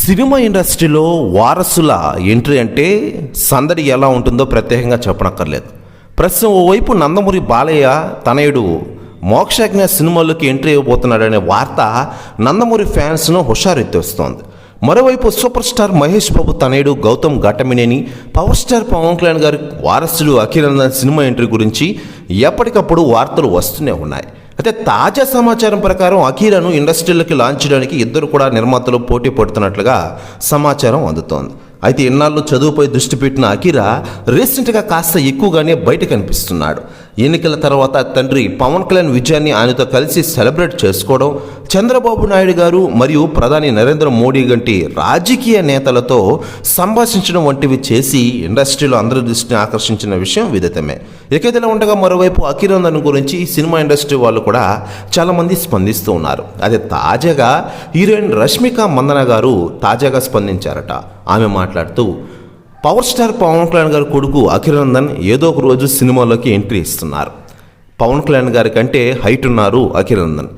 Cinema ఇండస్ట్రీలో వారసుల entry అంటే సందడి ఎలా ఉంటుందో ప్రత్యేకంగా చెప్పనక్కర్లేదు. ప్రస్తుతం ఓవైపు నందమూరి బాలయ్య తనయుడు మోక్షజ్ఞ సినిమాలోకి ఎంట్రీ ఇవ్వబోతున్నాడనే వార్త నందమూరి ఫ్యాన్స్ను హుషారెత్తేస్తోంది మరోవైపు సూపర్ స్టార్ మహేష్ బాబు తనయుడు గౌతమ్ ఘటమినేని పవర్ స్టార్ పవన్ కళ్యాణ్ గారి వారసుడు అఖిలందన్ సినిమా ఎంట్రీ గురించి ఎప్పటికప్పుడు వార్తలు వస్తూనే ఉన్నాయి. అయితే తాజా సమాచారం ప్రకారం అఖీరాను ఇండస్ట్రీలోకి లాంచ్ చేయడానికి ఇద్దరు కూడా నిర్మాతలు పోటీ పడుతున్నట్లుగా సమాచారం అందుతోంది. అయితే ఇన్నాళ్ళు చదువుపై దృష్టి పెట్టిన అఖీరా రీసెంట్గా కాస్త ఎక్కువగానే బయట కనిపిస్తున్నాడు. ఎన్నికల తర్వాత తండ్రి పవన్ కళ్యాణ్ విజయాన్ని ఆయనతో కలిసి సెలబ్రేట్ చేసుకోవడం చంద్రబాబు నాయుడు గారు మరియు ప్రధాని నరేంద్ర మోడీ వంటి రాజకీయ నేతలతో సంభాషించడం వంటివి చేసి ఇండస్ట్రీలో అందరి దృష్టిని ఆకర్షించిన విషయం విదితమే. ఇక ఉండగా మరోవైపు అఖిరందన్ గురించి సినిమా ఇండస్ట్రీ వాళ్ళు కూడా చాలామంది స్పందిస్తూ ఉన్నారు. అదే తాజాగా హీరోయిన్ రష్మిక మందన గారు తాజాగా స్పందించారట. ఆమె మాట్లాడుతూ పవర్ స్టార్ పవన్ కళ్యాణ్ గారి కొడుకు అఖిలనందన్ ఏదో ఒక రోజు సినిమాలోకి ఎంట్రీ ఇస్తున్నారు. పవన్ కళ్యాణ్ గారి కంటే హైట్ ఉన్నారు అఖిలనందన్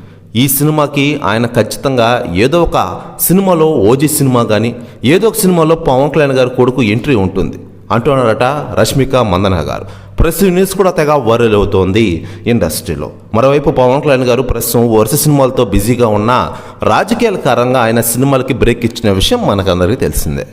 ఈ సినిమాకి ఆయన ఖచ్చితంగా ఏదో ఒక సినిమాలో ఓజీ సినిమా కానీ ఏదో ఒక సినిమాలో పవన్ కళ్యాణ్ గారి కొడుకు ఎంట్రీ ఉంటుంది. అంటున్నారట రష్మిక మందన గారు. ప్రెస్ న్యూస్ కూడా తెగ వైరల్ అవుతోంది ఇండస్ట్రీలో. మరోవైపు పవన్ కళ్యాణ్ గారు ప్రస్తుతం వరుస సినిమాలతో బిజీగా ఉన్న రాజకీయాల కారణంగా ఆయన సినిమాలకి బ్రేక్ ఇచ్చిన విషయం మనకందరికీ తెలిసిందే.